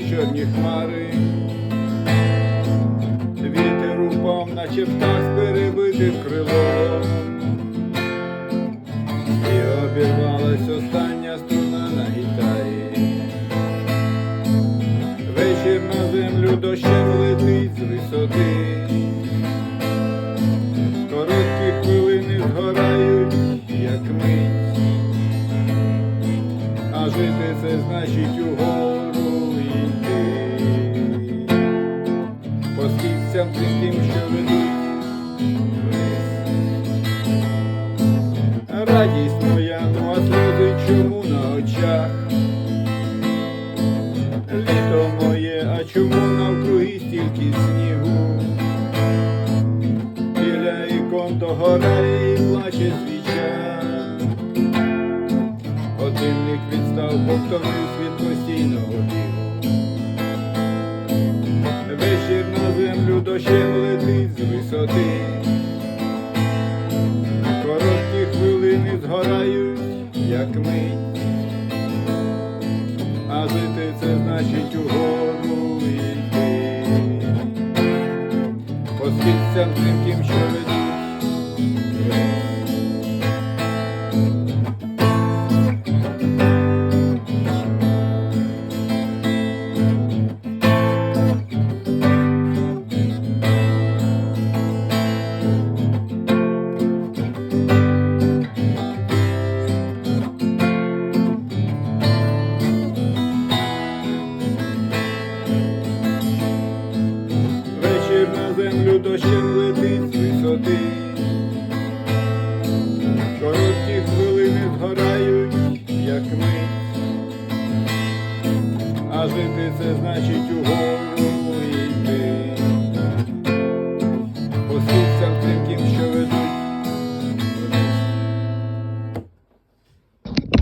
летіли хмари, вітер упав, наче птах в крило, і обірвалась остання струна на гітарі. Вечір на землю дощем летить з висоти, короткі хвилини згорають, як мить, а жити це значить угод. Східцям тим, що ведуть. Радість моя, ну а сльози чому на очах? Літо моє, а чому навкруги стільки снігу? Біля ікон то горає і плаче свіча. Годинник відстав, повторюсь від постійного дощем летить з висоти. Короткі хвилини згорають, як мить. А жити це значить угору йти. По східцям тим, що дощем летить з висоти. Короткі хвилини згорають, як мить. А жити це значить угору йти.